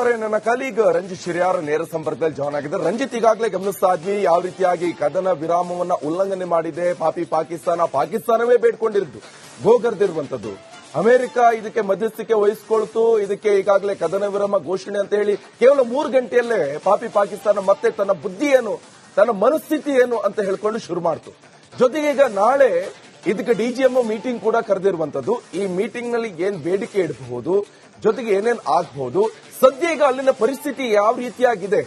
ನೋಡ್ತಾರೆ ನನ್ನ ಕಲೀಗ್ ರಂಜಿತ್ ಶಿರಿಯಾರ್ ನೇರ ಸಂಪರ್ಕದಲ್ಲಿ ಜಾಯ್ನ್ ಆಗಿದ್ದಾರೆ. ರಂಜಿತ್ ಈಗಾಗಲೇ ಗಮನಿಸ್ತಾ ಇದ್ವಿ, ಯಾವ ರೀತಿಯಾಗಿ ಕದನ ವಿರಾಮವನ್ನ ಉಲ್ಲಂಘನೆ ಮಾಡಿದೆ, ಪಾಪಿ ಪಾಕಿಸ್ತಾನ, ಪಾಕಿಸ್ತಾನವೇ ಬೇಡ್ಕೊಂಡಿದ್ದು ಗೋಗರ್ದಿರುವಂತದ್ದು ಅಮೆರಿಕ ಇದಕ್ಕೆ ಮಧ್ಯಸ್ಥಿಕೆ ವಹಿಸಿಕೊಳ್ತು, ಇದಕ್ಕೆ ಈಗಾಗಲೇ ಕದನ ವಿರಾಮ ಘೋಷಣೆ ಅಂತ ಹೇಳಿ ಕೇವಲ ಮೂರು ಗಂಟೆಯಲ್ಲೇ ಪಾಪಿ ಪಾಕಿಸ್ತಾನ ಮತ್ತೆ ತನ್ನ ಬುದ್ಧಿ ಏನು ತನ್ನ ಮನಸ್ಥಿತಿ ಏನು ಅಂತ ಹೇಳ್ಕೊಂಡು ಶುರು ಮಾಡ್ತು. ಜೊತೆಗೆ ಈಗ ನಾಳೆ ಇದಕ್ಕೆ ಡಿಜಿಎಂಒ ಮೀಟಿಂಗ್ ಕೂಡ ಕರೆದಿರುವಂತದ್ದು ಈ ಮೀಟಿಂಗ್ನಲ್ಲಿ ಏನ್ ಬೇಡಿಕೆ ಇಡಬಹುದು ಜೊತೆಗೆ ಏನೇನ್ ಆಗಬಹುದು ಸದ್ಯ ಈಗ ಅಲ್ಲಿನ ಪರಿಸ್ಥಿತಿ ಯಾವ ರೀತಿಯಾಗಿದೆ?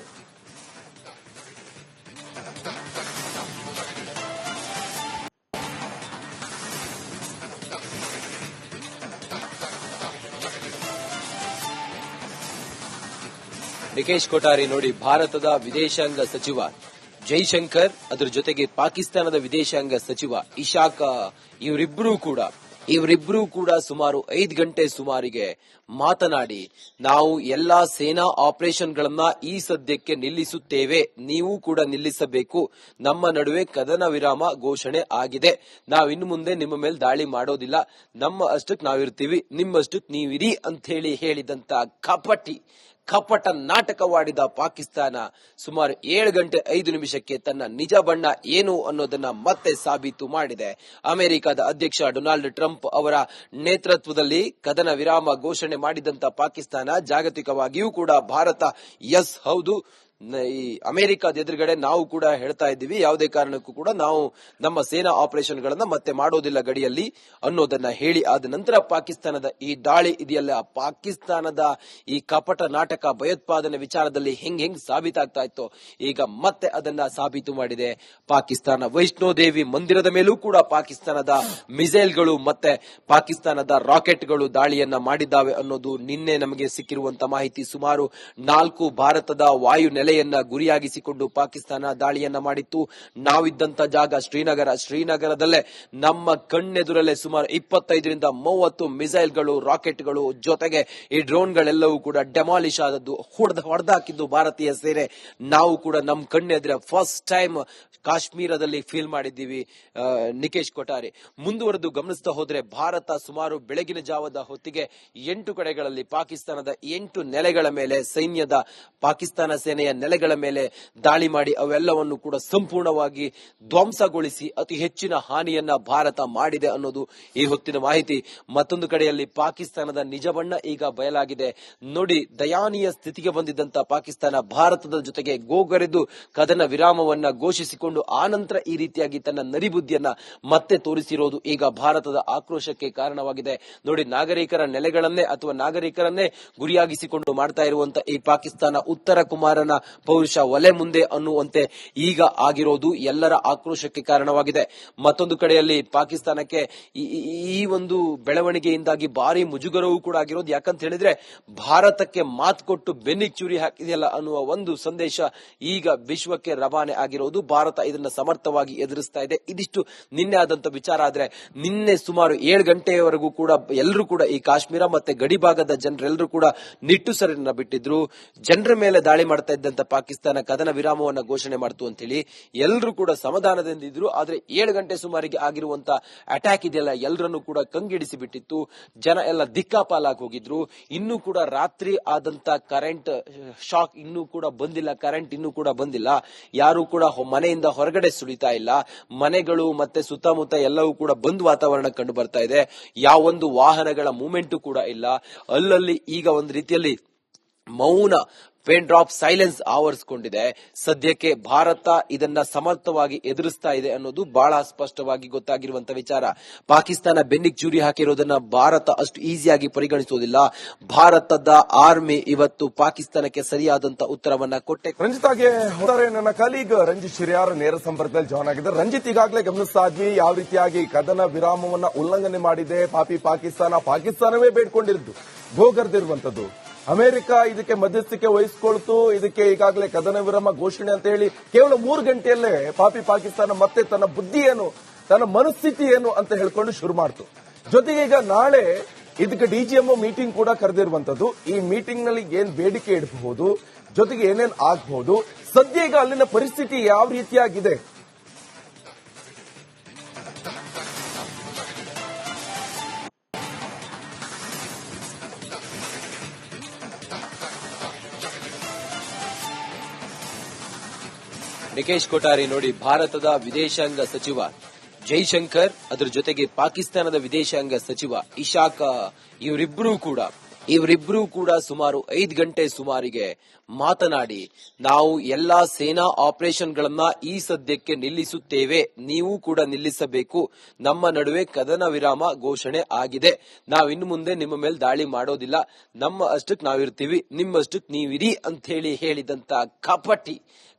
ನಿಕೇಶ್ ಕೊಠಾರಿ ನೋಡಿ, ಭಾರತದ ವಿದೇಶಾಂಗ ಸಚಿವ ಜೈಶಂಕರ್, ಅದರ ಜೊತೆಗೆ ಪಾಕಿಸ್ತಾನದ ವಿದೇಶಾಂಗ ಸಚಿವ ಇಶಾಕ್ ಇವರಿಬ್ಬರೂ ಕೂಡ ಇವರಿಬ್ಬರೂ ಕೂಡ ಸುಮಾರು ಐದು ಗಂಟೆ ಸುಮಾರಿಗೆ ಮಾತನಾಡಿ, ನಾವು ಎಲ್ಲಾ ಸೇನಾ ಆಪರೇಷನ್ಗಳನ್ನ ಈ ಸದ್ಯಕ್ಕೆ ನಿಲ್ಲಿಸುತ್ತೇವೆ. ನೀವು ಕೂಡ ನಿಲ್ಲಿಸಬೇಕು. ನಮ್ಮ ನಡುವೆ ಕದನ ವಿರಾಮ ಘೋಷಣೆ ಆಗಿದೆ. ನಾವು ಇನ್ನು ಮುಂದೆ ನಿಮ್ಮ ಮೇಲೆ ದಾಳಿ ಮಾಡೋದಿಲ್ಲ. ನಮ್ಮ ಅಷ್ಟಕ್ ನಾವಿರ್ತೀವಿ. ನಿಮ್ಮಷ್ಟಕ್ ನೀವಿರಿ ಅಂತ ಹೇಳಿ ಹೇಳಿದಂತ ಕಪಟಿ ಕಪಟ ನಾಟಕವಾಡಿದ ಪಾಕಿಸ್ತಾನ ಸುಮಾರು ಏಳು ಗಂಟೆ ಐದು ನಿಮಿಷಕ್ಕೆ ತನ್ನ ನಿಜ ಬಣ್ಣ ಏನು ಅನ್ನೋದನ್ನ ಮತ್ತೆ ಸಾಬೀತು ಮಾಡಿದೆ. ಅಮೆರಿಕದ ಅಧ್ಯಕ್ಷ ಡೊನಾಲ್ಡ್ ಟ್ರಂಪ್ ಅವರ ನೇತೃತ್ವದಲ್ಲಿ ಕದನ ವಿರಾಮ ಘೋಷಣೆ ಮಾಡಿದಂತ ಪಾಕಿಸ್ತಾನ ಜಾಗತಿಕವಾಗಿಯೂ ಕೂಡ ಭಾರತ, ಎಸ್, ಹೌದು ಈ ಅಮೆರಿಕದ ಎದುರುಗಡೆ ನಾವು ಕೂಡ ಹೇಳ್ತಾ ಇದ್ದೀವಿ. ಯಾವುದೇ ಕಾರಣಕ್ಕೂ ಕೂಡ ನಾವು ನಮ್ಮ ಸೇನಾ ಆಪರೇಷನ್ ಗಳನ್ನ ಮತ್ತೆ ಮಾಡೋದಿಲ್ಲ ಗಡಿಯಲ್ಲಿ ಅನ್ನೋದನ್ನ ಹೇಳಿ ಆದ ನಂತರ ಪಾಕಿಸ್ತಾನದ ಈ ದಾಳಿ ಇದೆಯಲ್ಲ, ಪಾಕಿಸ್ತಾನದ ಈ ಕಪಟ ನಾಟಕ ಭಯೋತ್ಪಾದನೆ ವಿಚಾರದಲ್ಲಿ ಹೆಂಗ್ ಹೆಂಗ್ ಸಾಬೀತಾಗ್ತಾ ಇತ್ತು, ಈಗ ಮತ್ತೆ ಅದನ್ನ ಸಾಬೀತು ಮಾಡಿದೆ. ಪಾಕಿಸ್ತಾನ ವೈಷ್ಣೋದೇವಿ ಮಂದಿರದ ಮೇಲೂ ಕೂಡ ಪಾಕಿಸ್ತಾನದ ಮಿಸೈಲ್ಗಳು ಮತ್ತೆ ಪಾಕಿಸ್ತಾನದ ರಾಕೆಟ್ಗಳು ದಾಳಿಯನ್ನ ಮಾಡಿದ್ದಾವೆ ಅನ್ನೋದು ನಿನ್ನೆ ನಮಗೆ ಸಿಕ್ಕಿರುವಂತ ಮಾಹಿತಿ. ಸುಮಾರು ನಾಲ್ಕು ಭಾರತದ ವಾಯು ನೆಲೆಯನ್ನ ಗುರಿಯಾಗಿಸಿಕೊಂಡು ಪಾಕಿಸ್ತಾನ ದಾಳಿಯನ್ನ ಮಾಡಿತ್ತು. ನಾವಿದ್ದಂತ ಜಾಗ ಶ್ರೀನಗರ. ಶ್ರೀನಗರದಲ್ಲೇ ನಮ್ಮ ಕಣ್ಣೆದುರಲ್ಲೇ ಸುಮಾರು ಇಪ್ಪತ್ತೈದರಿಂದ ಮೂವತ್ತು ಮಿಸೈಲ್ಗಳು, ರಾಕೆಟ್ಗಳು ಜೊತೆಗೆ ಈ ಡ್ರೋನ್ಗಳೆಲ್ಲವೂ ಕೂಡ ಡೆಮಾಲಿಶ್ ಆದದ್ದು ಹೊಡೆದ, ಹೊಡೆದಾಕಿದ್ದು ಭಾರತೀಯ ಸೇನೆ. ನಾವು ಕೂಡ ನಮ್ಮ ಕಣ್ಣೆದುರೆ ಫಸ್ಟ್ ಟೈಮ್ ಕಾಶ್ಮೀರದಲ್ಲಿ ಫೀಲ್ ಮಾಡಿದ್ದೀವಿ ನಿಕೇಶ್ ಕೊಠಾರಿ. ಮುಂದುವರೆದು ಗಮನಿಸ್ತಾ ಹೋದ್ರೆ ಭಾರತ ಸುಮಾರು ಬೆಳಗಿನ ಜಾವದ ಹೊತ್ತಿಗೆ ಎಂಟು ಕಡೆಗಳಲ್ಲಿ ಪಾಕಿಸ್ತಾನದ ಎಂಟು ನೆಲೆಗಳ ಮೇಲೆ ಸೈನ್ಯದ ಪಾಕಿಸ್ತಾನ ಸೇನೆಯ ನೆಲೆಗಳ ಮೇಲೆ ದಾಳಿ ಮಾಡಿ ಅವೆಲ್ಲವನ್ನು ಕೂಡ ಸಂಪೂರ್ಣವಾಗಿ ಧ್ವಂಸಗೊಳಿಸಿ ಅತಿ ಹೆಚ್ಚಿನ ಹಾನಿಯನ್ನ ಭಾರತ ಮಾಡಿದೆ ಅನ್ನೋದು ಈ ಹೊತ್ತಿನ ಮಾಹಿತಿ. ಮತ್ತೊಂದು ಕಡೆಯಲ್ಲಿ ಪಾಕಿಸ್ತಾನದ ನಿಜ ಬಣ್ಣ ಈಗ ಬಯಲಾಗಿದೆ. ನೋಡಿ, ದಯಾನೀಯ ಸ್ಥಿತಿಗೆ ಬಂದಿದ್ದಂತ ಪಾಕಿಸ್ತಾನ ಭಾರತದ ಜೊತೆಗೆ ಗೋಗರೆದು ಕದನ ವಿರಾಮವನ್ನ ಘೋಷಿಸಿಕೊಂಡು ಆನಂತರ ಈ ರೀತಿಯಾಗಿ ತನ್ನ ನರಿಬುದ್ಧಿಯನ್ನ ಮತ್ತೆ ತೋರಿಸಿರೋದು ಈಗ ಭಾರತದ ಆಕ್ರೋಶಕ್ಕೆ ಕಾರಣವಾಗಿದೆ. ನೋಡಿ, ನಾಗರಿಕರ ನೆಲೆಗಳನ್ನೇ ಅಥವಾ ನಾಗರಿಕರನ್ನೇ ಗುರಿಯಾಗಿಸಿಕೊಂಡು ಮಾಡ್ತಾ ಇರುವಂತಹ ಈ ಪಾಕಿಸ್ತಾನ ಉತ್ತರ ಕುಮಾರನ ಪೌರುಷ ಒಲೆ ಮುಂದೆ ಅನ್ನುವಂತೆ ಈಗ ಆಗಿರೋದು ಎಲ್ಲರ ಆಕ್ರೋಶಕ್ಕೆ ಕಾರಣವಾಗಿದೆ. ಮತ್ತೊಂದು ಕಡೆಯಲ್ಲಿ ಪಾಕಿಸ್ತಾನಕ್ಕೆ ಈ- ಒಂದು ಬೆಳವಣಿಗೆಯಿಂದಾಗಿ ಭಾರಿ ಮುಜುಗರವೂ ಕೂಡ ಆಗಿರೋದು. ಯಾಕಂತ ಹೇಳಿದ್ರೆ ಭಾರತಕ್ಕೆ ಮಾತು ಕೊಟ್ಟು ಬೆನ್ನಿಗೆ ಚೂರಿ ಹಾಕಿದೆಯಲ್ಲ ಅನ್ನುವ ಒಂದು ಸಂದೇಶ ಈಗ ವಿಶ್ವಕ್ಕೆ ರವಾನೆ ಆಗಿರೋದು. ಭಾರತ ಇದನ್ನ ಸಮರ್ಥವಾಗಿ ಎದುರಿಸ್ತಾ ಇದೆ. ಇದಿಷ್ಟು ನಿನ್ನೆ ಆದಂತ ವಿಚಾರ ಆದ್ರೆ ನಿನ್ನೆ ಸುಮಾರು ಏಳು ಗಂಟೆಯವರೆಗೂ ಕೂಡ ಎಲ್ಲರೂ ಕೂಡ ಈ ಕಾಶ್ಮೀರ ಮತ್ತೆ ಗಡಿ ಭಾಗದ ಜನರೆಲ್ಲರೂ ಕೂಡ ನಿಟ್ಟುಸರನ್ನ ಬಿಟ್ಟಿದ್ರು. ಜನರ ಮೇಲೆ ದಾಳಿ ಮಾಡ್ತಾ ಇದ್ದಂತ ಪಾಕಿಸ್ತಾನ ಕದನ ವಿರಾಮವನ್ನ ಘೋಷಣೆ ಮಾಡ್ತು ಅಂತ ಹೇಳಿ ಎಲ್ಲರೂ ಕೂಡ ಸಮಾಧಾನದಿಂದ ಇದ್ರು. ಆದ್ರೆ ಏಳು ಗಂಟೆ ಸುಮಾರಿಗೆ ಆಗಿರುವಂತ ಅಟ್ಯಾಕ್ ಇದೆಯಲ್ಲ ಎಲ್ಲರನ್ನು ಕೂಡ ಕಂಗಿಡಿಸಿ ಬಿಟ್ಟಿತ್ತು. ಜನ ಎಲ್ಲ ದಿಕ್ಕಾಪಾಲಾಗಿ ಹೋಗಿದ್ರು. ಇನ್ನೂ ಕೂಡ ರಾತ್ರಿ ಆದಂತ ಕರೆಂಟ್ ಶಾಕ್ ಇನ್ನೂ ಕೂಡ ಬಂದಿಲ್ಲ. ಕರೆಂಟ್ ಇನ್ನೂ ಕೂಡ ಬಂದಿಲ್ಲ. ಯಾರು ಕೂಡ ಮನೆಯಿಂದ ಹೊರಗಡೆ ಸುಳಿತಾ ಇಲ್ಲ. ಮನೆಗಳು ಮತ್ತೆ ಸುತ್ತಮುತ್ತ ಎಲ್ಲವೂ ಕೂಡ ಬಂದ್ ವಾತಾವರಣ ಕಂಡು ಬರ್ತಾ ಇದೆ. ಯಾವೊಂದು ವಾಹನಗಳ ಮೂಮೆಂಟು ಕೂಡ ಇಲ್ಲ. ಅಲ್ಲಲ್ಲಿ ಈಗ ಒಂದು ರೀತಿಯಲ್ಲಿ ಮೌನ ಪೇನ್ ಡ್ರಾಪ್ ಸೈಲೆನ್ಸ್ ಆವರಿಸಿಕೊಂಡಿದೆ. ಸದ್ಯಕ್ಕೆ ಭಾರತ ಇದನ್ನ ಸಮರ್ಥವಾಗಿ ಎದುರಿಸ್ತಾ ಇದೆ ಅನ್ನೋದು ಬಹಳ ಸ್ಪಷ್ಟವಾಗಿ ಗೊತ್ತಾಗಿರುವಂತ ವಿಚಾರ. ಪಾಕಿಸ್ತಾನ ಬೆನ್ನಿಗೆ ಚೂರಿ ಹಾಕಿರೋದನ್ನ ಭಾರತ ಅಷ್ಟು ಈಸಿಯಾಗಿ ಪರಿಗಣಿಸುವುದಿಲ್ಲ. ಭಾರತದ ಆರ್ಮಿ ಇವತ್ತು ಪಾಕಿಸ್ತಾನಕ್ಕೆ ಸರಿಯಾದಂತ ಉತ್ತರವನ್ನ ಕೊಟ್ಟೆ. ರಂಜಿತಾಗೆ ಹೋದರೆ ನನ್ನ ಕಲೀಗ್ ರಂಜಿತ್ ಶಿರಿಯಾರ್ ನೇರ ಸಂಪರ್ಕದಲ್ಲಿ ಜಾಯ್ನ್ ಆಗಿದ್ದಾರೆ. ರಂಜಿತ್ ಈಗಾಗಲೇ ಗಮನಿಸ್ತಾ ಇದ್ವಿ ಯಾವ ರೀತಿಯಾಗಿ ಕದನ ವಿರಾಮವನ್ನ ಉಲ್ಲಂಘನೆ ಮಾಡಿದೆ. ಪಾಪಿ ಪಾಕಿಸ್ತಾನ, ಪಾಕಿಸ್ತಾನವೇ ಬೇಡ್ಕೊಂಡಿದ್ದು ಗೋಗರ್ದಿರುವಂತದ್ದು ಅಮೆರಿಕ ಇದಕ್ಕೆ ಮಧ್ಯಸ್ಥಿಕೆ ವಹಿಸಿಕೊಳ್ತು. ಇದಕ್ಕೆ ಈಗಾಗಲೇ ಕದನ ವಿರಾಮ ಘೋಷಣೆ ಅಂತ ಹೇಳಿ ಕೇವಲ ಮೂರು ಗಂಟೆಯಲ್ಲೇ ಪಾಪಿ ಪಾಕಿಸ್ತಾನ ಮತ್ತೆ ತನ್ನ ಬುದ್ಧಿ ಏನು ತನ್ನ ಮನಸ್ಥಿತಿ ಏನು ಅಂತ ಹೇಳ್ಕೊಂಡು ಶುರು ಮಾಡ್ತು. ಜೊತೆಗೆ ಈಗ ನಾಳೆ ಇದಕ್ಕೆ ಡಿಜಿಎಂಒ ಮೀಟಿಂಗ್ ಕೂಡ ಕರೆದಿರುವಂತದ್ದು ಈ ಮೀಟಿಂಗ್ನಲ್ಲಿ ಏನ್ ಬೇಡಿಕೆ ಇಡಬಹುದು, ಜೊತೆಗೆ ಏನೇನ್ ಆಗಬಹುದು ಸದ್ಯ ಈಗ ಅಲ್ಲಿನ ಪರಿಸ್ಥಿತಿ ಯಾವ ರೀತಿಯಾಗಿದೆ ನಿಕೇಶ್ ಕೊಠಾರಿ ನೋಡಿ ಭಾರತದ ವಿದೇಶಾಂಗ ಸಚಿವ ಜೈಶಂಕರ್, ಅದರ ಜೊತೆಗೆ ಪಾಕಿಸ್ತಾನದ ವಿದೇಶಾಂಗ ಸಚಿವ ಇಶಾಕ್ ಇವರಿಬ್ಬರೂ ಕೂಡ ಇವರಿಬ್ಬರೂ ಕೂಡ ಸುಮಾರು ಐದು ಗಂಟೆ ಸುಮಾರಿಗೆ ಮಾತನಾಡಿ, ನಾವು ಎಲ್ಲಾ ಸೇನಾ ಆಪರೇಷನ್ಗಳನ್ನ ಈ ಸದ್ಯಕ್ಕೆ ನಿಲ್ಲಿಸುತ್ತೇವೆ, ನೀವು ಕೂಡ ನಿಲ್ಲಿಸಬೇಕು. ನಮ್ಮ ನಡುವೆ ಕದನ ವಿರಾಮ ಘೋಷಣೆ ಆಗಿದೆ. ನಾವಿನ್ನು ಮುಂದೆ ನಿಮ್ಮ ಮೇಲೆ ದಾಳಿ ಮಾಡೋದಿಲ್ಲ. ನಮ್ಮ ಅಷ್ಟಕ್ ನಾವಿರ್ತೀವಿ, ನಿಮ್ಮಷ್ಟಕ್ ನೀವಿರಿ ಅಂತ ಹೇಳಿ ಹೇಳಿದಂತ ಕಪಟಿ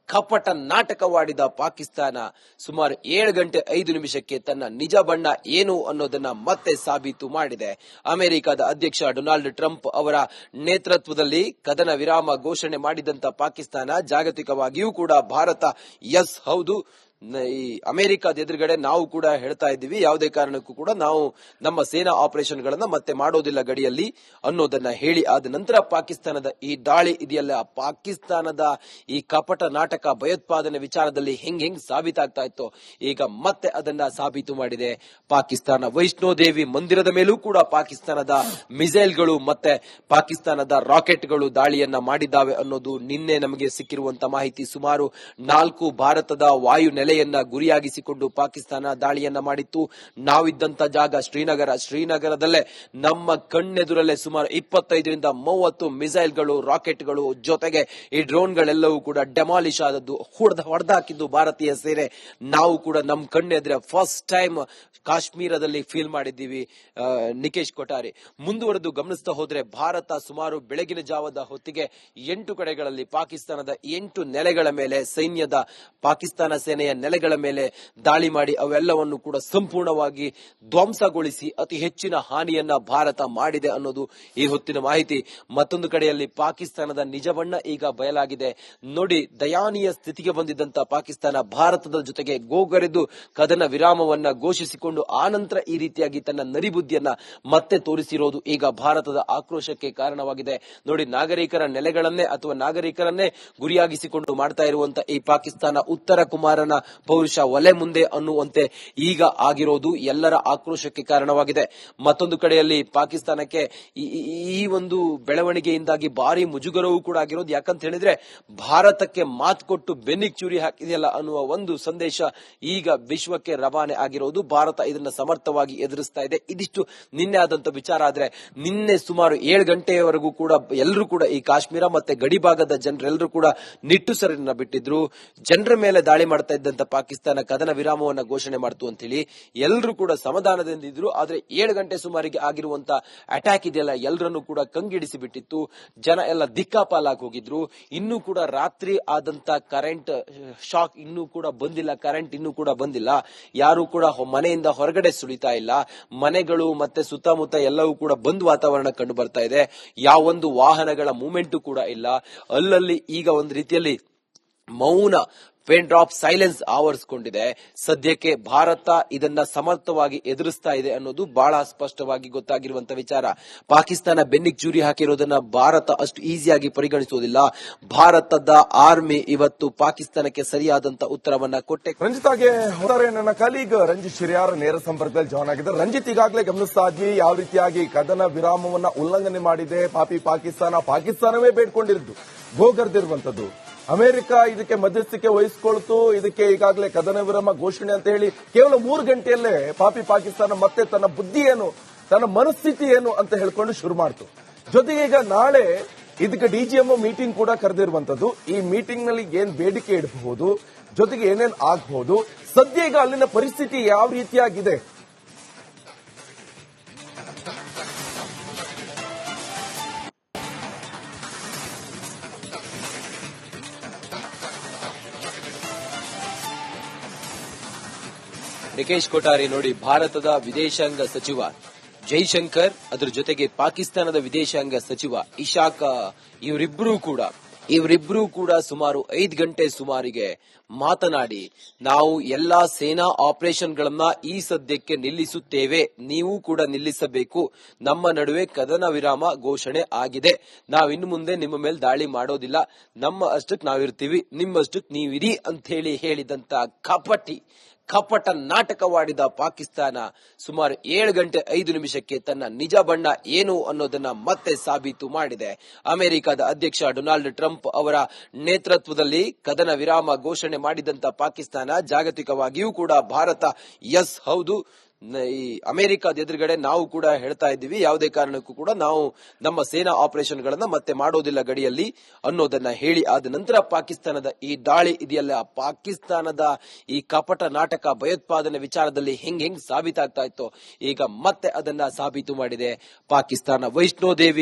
ಕಪಟ ನಾಟಕವಾಡಿದ ಪಾಕಿಸ್ತಾನ ಸುಮಾರು ಏಳು ಗಂಟೆ ಐದು ನಿಮಿಷಕ್ಕೆ ತನ್ನ ನಿಜ ಬಣ್ಣ ಏನು ಅನ್ನೋದನ್ನ ಮತ್ತೆ ಸಾಬೀತು ಮಾಡಿದೆ. ಅಮೆರಿಕದ ಅಧ್ಯಕ್ಷ ಡೊನಾಲ್ಡ್ ಟ್ರಂಪ್ ಅವರ ನೇತೃತ್ವದಲ್ಲಿ ಕದನ ವಿರಾಮ ಘೋಷಣೆ ಮಾಡಿದಂತ ಪಾಕಿಸ್ತಾನ ಜಾಗತಿಕವಾಗಿಯೂ ಕೂಡ ಭಾರತ, ಎಸ್, ಹೌದು ಈ ಅಮೆರಿಕದ ಎದುರುಗಡೆ ನಾವು ಕೂಡ ಹೇಳ್ತಾ ಇದ್ದೀವಿ. ಯಾವುದೇ ಕಾರಣಕ್ಕೂ ಕೂಡ ನಾವು ನಮ್ಮ ಸೇನಾ ಆಪರೇಷನ್ ಗಳನ್ನ ಮತ್ತೆ ಮಾಡೋದಿಲ್ಲ ಗಡಿಯಲ್ಲಿ ಅನ್ನೋದನ್ನ ಹೇಳಿ ಆದ ನಂತರ ಪಾಕಿಸ್ತಾನದ ಈ ದಾಳಿ ಇದೆಯಲ್ಲ, ಪಾಕಿಸ್ತಾನದ ಈ ಕಪಟ ನಾಟಕ ಭಯೋತ್ಪಾದನೆ ವಿಚಾರದಲ್ಲಿ ಹೆಂಗ್ ಹೆಂಗ್ ಸಾಬೀತಾಗ್ತಾ ಇತ್ತು, ಈಗ ಮತ್ತೆ ಅದನ್ನ ಸಾಬೀತು ಮಾಡಿದೆ. ಪಾಕಿಸ್ತಾನ ವೈಷ್ಣೋದೇವಿ ಮಂದಿರದ ಮೇಲೂ ಕೂಡ ಪಾಕಿಸ್ತಾನದ ಮಿಸೈಲ್ಗಳು ಮತ್ತೆ ಪಾಕಿಸ್ತಾನದ ರಾಕೆಟ್ಗಳು ದಾಳಿಯನ್ನ ಮಾಡಿದ್ದಾವೆ ಅನ್ನೋದು ನಿನ್ನೆ ನಮಗೆ ಸಿಕ್ಕಿರುವಂತ ಮಾಹಿತಿ. ಸುಮಾರು ನಾಲ್ಕು ಭಾರತದ ವಾಯು ನೆಲೆಯನ್ನ ಗುರಿಯಾಗಿಸಿಕೊಂಡು ಪಾಕಿಸ್ತಾನ ದಾಳಿಯನ್ನ ಮಾಡಿತ್ತು. ನಾವಿದ್ದಂತ ಜಾಗ ಶ್ರೀನಗರ. ಶ್ರೀನಗರದಲ್ಲೇ ನಮ್ಮ ಕಣ್ಣೆದುರಲ್ಲೇ ಸುಮಾರು ಇಪ್ಪತ್ತೈದರಿಂದ ಮೂವತ್ತು ಮಿಸೈಲ್ಗಳು, ರಾಕೆಟ್ಗಳು ಜೊತೆಗೆ ಈ ಡ್ರೋನ್ಗಳೆಲ್ಲವೂ ಕೂಡ ಡೆಮಾಲಿಶ್ ಆದದ್ದು ಹೊಡೆದ ಹೊಡೆದಾಕಿದ್ದು ಭಾರತೀಯ ಸೇನೆ. ನಾವು ಕೂಡ ನಮ್ಮ ಕಣ್ಣೆದ್ರೆ ಫಸ್ಟ್ ಟೈಮ್ ಕಾಶ್ಮೀರದಲ್ಲಿ ಫೀಲ್ ಮಾಡಿದ್ದೀವಿ ನಿಕೇಶ್ ಕೊಠಾರಿ. ಮುಂದುವರೆದು ಗಮನಿಸ್ತಾ ಹೋದ್ರೆ ಭಾರತ ಸುಮಾರು ಬೆಳಗಿನ ಜಾವದ ಹೊತ್ತಿಗೆ ಎಂಟು ಕಡೆಗಳಲ್ಲಿ ಪಾಕಿಸ್ತಾನದ ಎಂಟು ನೆಲೆಗಳ ಮೇಲೆ ಸೈನ್ಯದ ಪಾಕಿಸ್ತಾನ ಸೇನೆಯ ನೆಲೆಗಳ ಮೇಲೆ ದಾಳಿ ಮಾಡಿ ಅವೆಲ್ಲವನ್ನು ಕೂಡ ಸಂಪೂರ್ಣವಾಗಿ ಧ್ವಂಸಗೊಳಿಸಿ ಅತಿ ಹೆಚ್ಚಿನ ಹಾನಿಯನ್ನ ಭಾರತ ಮಾಡಿದೆ ಅನ್ನೋದು ಈ ಹೊತ್ತಿನ ಮಾಹಿತಿ. ಮತ್ತೊಂದು ಕಡೆಯಲ್ಲಿ ಪಾಕಿಸ್ತಾನದ ನಿಜವಣ್ಣ ಈಗ ಬಯಲಾಗಿದೆ. ನೋಡಿ, ದಯಾನೀಯ ಸ್ಥಿತಿಗೆ ಬಂದಿದ್ದಂತ ಪಾಕಿಸ್ತಾನ ಭಾರತದ ಜೊತೆಗೆ ಗೋಗರೆದು ಕದನ ವಿರಾಮವನ್ನ ಘೋಷಿಸಿಕೊಂಡು ಆನಂತರ ಈ ರೀತಿಯಾಗಿ ತನ್ನ ನರಿಬುದ್ಧಿಯನ್ನ ಮತ್ತೆ ತೋರಿಸಿರೋದು ಈಗ ಭಾರತದ ಆಕ್ರೋಶಕ್ಕೆ ಕಾರಣವಾಗಿದೆ. ನೋಡಿ, ನಾಗರಿಕರ ನೆಲೆಗಳನ್ನೇ ಅಥವಾ ನಾಗರಿಕರನ್ನೇ ಗುರಿಯಾಗಿಸಿಕೊಂಡು ಮಾಡ್ತಾ ಇರುವಂತಹ ಈ ಪಾಕಿಸ್ತಾನ ಉತ್ತರ ಕುಮಾರನ ಪೌರುಷ ಒಲೆ ಮುಂದೆ ಅನ್ನುವಂತೆ ಈಗ ಆಗಿರೋದು ಎಲ್ಲರ ಆಕ್ರೋಶಕ್ಕೆ ಕಾರಣವಾಗಿದೆ. ಮತ್ತೊಂದು ಕಡೆಯಲ್ಲಿ ಪಾಕಿಸ್ತಾನಕ್ಕೆ ಈ- ಒಂದು ಬೆಳವಣಿಗೆಯಿಂದಾಗಿ ಭಾರಿ ಮುಜುಗರವೂ ಕೂಡ ಆಗಿರೋದು. ಯಾಕಂತ ಹೇಳಿದ್ರೆ ಭಾರತಕ್ಕೆ ಮಾತು ಕೊಟ್ಟು ಬೆನ್ನಿಗೆ ಚೂರಿ ಹಾಕಿದೆಯಲ್ಲ ಅನ್ನುವ ಒಂದು ಸಂದೇಶ ಈಗ ವಿಶ್ವಕ್ಕೆ ರವಾನೆ ಆಗಿರೋದು. ಭಾರತ ಇದನ್ನ ಸಮರ್ಥವಾಗಿ ಎದುರಿಸ್ತಾ ಇದೆ. ಇದಿಷ್ಟು ನಿನ್ನೆ ಆದಂತ ವಿಚಾರ ಆದ್ರೆ ನಿನ್ನೆ ಸುಮಾರು ಏಳು ಗಂಟೆಯವರೆಗೂ ಕೂಡ ಎಲ್ಲರೂ ಕೂಡ ಈ ಕಾಶ್ಮೀರ ಮತ್ತೆ ಗಡಿ ಭಾಗದ ಜನರೆಲ್ಲರೂ ಕೂಡ ನಿಟ್ಟುಸರನ್ನ ಬಿಟ್ಟಿದ್ರು. ಜನರ ಮೇಲೆ ದಾಳಿ ಮಾಡ್ತಾ ಇದ್ದಂತ ಪಾಕಿಸ್ತಾನ ಕದನ ವಿರಾಮವನ್ನ ಘೋಷಣೆ ಮಾಡ್ತು ಅಂತ ಹೇಳಿ ಎಲ್ಲರೂ ಕೂಡ ಸಮಾಧಾನದಿಂದ ಇದ್ರು. ಆದ್ರೆ ಏಳು ಗಂಟೆ ಸುಮಾರಿಗೆ ಆಗಿರುವಂತ ಅಟ್ಯಾಕ್ ಇದೆಯಲ್ಲ ಎಲ್ಲರನ್ನು ಕೂಡ ಕಂಗಿಡಿಸಿ ಬಿಟ್ಟಿತ್ತು. ಜನ ಎಲ್ಲ ದಿಕ್ಕಾಪಾಲಾಗಿ ಹೋಗಿದ್ರು. ಇನ್ನೂ ಕೂಡ ರಾತ್ರಿ ಆದಂತ ಕರೆಂಟ್ ಶಾಕ್ ಇನ್ನೂ ಕೂಡ ಬಂದಿಲ್ಲ. ಕರೆಂಟ್ ಇನ್ನೂ ಕೂಡ ಬಂದಿಲ್ಲ. ಯಾರು ಕೂಡ ಮನೆಯಿಂದ ಹೊರಗಡೆ ಸುಳಿತಾ ಇಲ್ಲ. ಮನೆಗಳು ಮತ್ತೆ ಸುತ್ತಮುತ್ತ ಎಲ್ಲವೂ ಕೂಡ ಬಂದ್ ವಾತಾವರಣ ಕಂಡು ಬರ್ತಾ ಇದೆ. ಯಾವೊಂದು ವಾಹನಗಳ ಮೂಮೆಂಟು ಕೂಡ ಇಲ್ಲ. ಅಲ್ಲಲ್ಲಿ ಈಗ ಒಂದು ರೀತಿಯಲ್ಲಿ ಮೌನ ಪೇನ್ ಡ್ರಾಪ್ ಸೈಲೆನ್ಸ್ ಆವರಿಸಿಕೊಂಡಿದೆ. ಸದ್ಯಕ್ಕೆ ಭಾರತ ಇದನ್ನ ಸಮರ್ಥವಾಗಿ ಎದುರಿಸ್ತಾ ಇದೆ ಅನ್ನೋದು ಬಹಳ ಸ್ಪಷ್ಟವಾಗಿ ಗೊತ್ತಾಗಿರುವಂತ ವಿಚಾರ. ಪಾಕಿಸ್ತಾನ ಬೆನ್ನಿಗೆ ಚೂರಿ ಹಾಕಿರೋದನ್ನ ಭಾರತ ಅಷ್ಟು ಈಸಿಯಾಗಿ ಪರಿಗಣಿಸುವುದಿಲ್ಲ. ಭಾರತದ ಆರ್ಮಿ ಇವತ್ತು ಪಾಕಿಸ್ತಾನಕ್ಕೆ ಸರಿಯಾದಂತ ಉತ್ತರವನ್ನ ಕೊಟ್ಟೆ. ರಂಜಿತಾಗೆ ಹೋದರೆ ನನ್ನ ಕಲೀಗ್ ರಂಜಿತ್ ಶಿರಿಯಾರ್ ನೇರ ಸಂಪರ್ಕದಲ್ಲಿ ಜಾಯ್ನ್ ಆಗಿದ್ದಾರೆ. ರಂಜಿತ್ ಈಗಾಗಲೇ ಗಮನಿಸ್ತಾ ಇದ್ವಿ ಯಾವ ರೀತಿಯಾಗಿ ಕದನ ವಿರಾಮವನ್ನ ಉಲ್ಲಂಘನೆ ಮಾಡಿದೆ. ಪಾಪಿ ಪಾಕಿಸ್ತಾನ ಪಾಕಿಸ್ತಾನವೇ ಬೇಡ್ಕೊಂಡಿರೋದು ಗೋಗರ್ದಿರುವಂತದ್ದು ಅಮೆರಿಕ ಇದಕ್ಕೆ ಮಧ್ಯಸ್ಥಿಕೆ ವಹಿಸಿಕೊಳ್ತು. ಇದಕ್ಕೆ ಈಗಾಗಲೇ ಕದನ ವಿರಮ ಘೋಷಣೆ ಅಂತ ಹೇಳಿ ಕೇವಲ ಮೂರು ಗಂಟೆಯಲ್ಲೇ ಪಾಪಿ ಪಾಕಿಸ್ತಾನ ಮತ್ತೆ ತನ್ನ ಬುದ್ಧಿ ಏನು ತನ್ನ ಮನಸ್ಥಿತಿ ಏನು ಅಂತ ಹೇಳ್ಕೊಂಡು ಶುರು ಮಾಡ್ತು. ಜೊತೆಗೆ ಈಗ ನಾಳೆ ಇದಕ್ಕೆ ಡಿಜಿಎಂ ಮೀಟಿಂಗ್ ಕೂಡ ಕರೆದಿರುವಂತದ್ದು ಈ ಮೀಟಿಂಗ್ನಲ್ಲಿ ಏನ್ ಬೇಡಿಕೆ ಇಡಬಹುದು, ಜೊತೆಗೆ ಏನೇನ್ ಆಗಬಹುದು, ಸದ್ಯ ಈಗ ಅಲ್ಲಿನ ಪರಿಸ್ಥಿತಿ ಯಾವ ರೀತಿಯಾಗಿದೆ ನಿಕೇಶ್ ಕೊಠಾರಿ ನೋಡಿ ಭಾರತದ ವಿದೇಶಾಂಗ ಸಚಿವ ಜೈಶಂಕರ್, ಅದರ ಜೊತೆಗೆ ಪಾಕಿಸ್ತಾನದ ವಿದೇಶಾಂಗ ಸಚಿವ ಇಶಾಕ್ ಇವರಿಬ್ಬರೂ ಕೂಡ ಇವರಿಬ್ಬರೂ ಕೂಡ ಸುಮಾರು ಐದು ಗಂಟೆ ಸುಮಾರಿಗೆ ಮಾತನಾಡಿ, ನಾವು ಎಲ್ಲಾ ಸೇನಾ ಆಪರೇಷನ್ಗಳನ್ನ ಈ ಸದ್ಯಕ್ಕೆ ನಿಲ್ಲಿಸುತ್ತೇವೆ, ನೀವು ಕೂಡ ನಿಲ್ಲಿಸಬೇಕು. ನಮ್ಮ ನಡುವೆ ಕದನ ವಿರಾಮ ಘೋಷಣೆ ಆಗಿದೆ. ನಾವಿನ್ನು ಮುಂದೆ ನಿಮ್ಮ ಮೇಲೆ ದಾಳಿ ಮಾಡೋದಿಲ್ಲ. ನಮ್ಮ ಅಷ್ಟಕ್ ನಾವಿರ್ತೀವಿ, ನಿಮ್ಮಷ್ಟಕ್ ನೀವಿರಿ ಅಂತ ಹೇಳಿ ಹೇಳಿದಂತ ಕಪಟಿ ಕಪಟ ನಾಟಕವಾಡಿದ ಪಾಕಿಸ್ತಾನ ಸುಮಾರು ಏಳು ಗಂಟೆ ಐದು ನಿಮಿಷಕ್ಕೆ ತನ್ನ ನಿಜ ಬಣ್ಣ ಏನು ಅನ್ನೋದನ್ನ ಮತ್ತೆ ಸಾಬೀತು ಮಾಡಿದೆ. ಅಮೆರಿಕದ ಅಧ್ಯಕ್ಷ ಡೊನಾಲ್ಡ್ ಟ್ರಂಪ್ ಅವರ ನೇತೃತ್ವದಲ್ಲಿ ಕದನ ವಿರಾಮ ಘೋಷಣೆ ಮಾಡಿದಂತ ಪಾಕಿಸ್ತಾನ ಜಾಗತಿಕವಾಗಿಯೂ ಕೂಡ ಭಾರತ, ಎಸ್, ಹೌದು ಈ ಅಮೆರಿಕದ ಎದುರುಗಡೆ ನಾವು ಕೂಡ ಹೇಳ್ತಾ ಇದ್ದೀವಿ. ಯಾವುದೇ ಕಾರಣಕ್ಕೂ ಕೂಡ ನಾವು ನಮ್ಮ ಸೇನಾ ಆಪರೇಷನ್ ಗಳನ್ನ ಮತ್ತೆ ಮಾಡೋದಿಲ್ಲ ಗಡಿಯಲ್ಲಿ ಅನ್ನೋದನ್ನ ಹೇಳಿ ಆದ ನಂತರ ಪಾಕಿಸ್ತಾನದ ಈ ದಾಳಿ ಇದೆಯಲ್ಲ, ಪಾಕಿಸ್ತಾನದ ಈ ಕಪಟ ನಾಟಕ ಭಯೋತ್ಪಾದನೆ ವಿಚಾರದಲ್ಲಿ ಹೆಂಗ್ ಹೆಂಗ್ ಸಾಬೀತಾಗ್ತಾ ಇತ್ತು, ಈಗ ಮತ್ತೆ ಅದನ್ನ ಸಾಬೀತು ಮಾಡಿದೆ ಪಾಕಿಸ್ತಾನ ವೈಷ್ಣೋದೇವಿ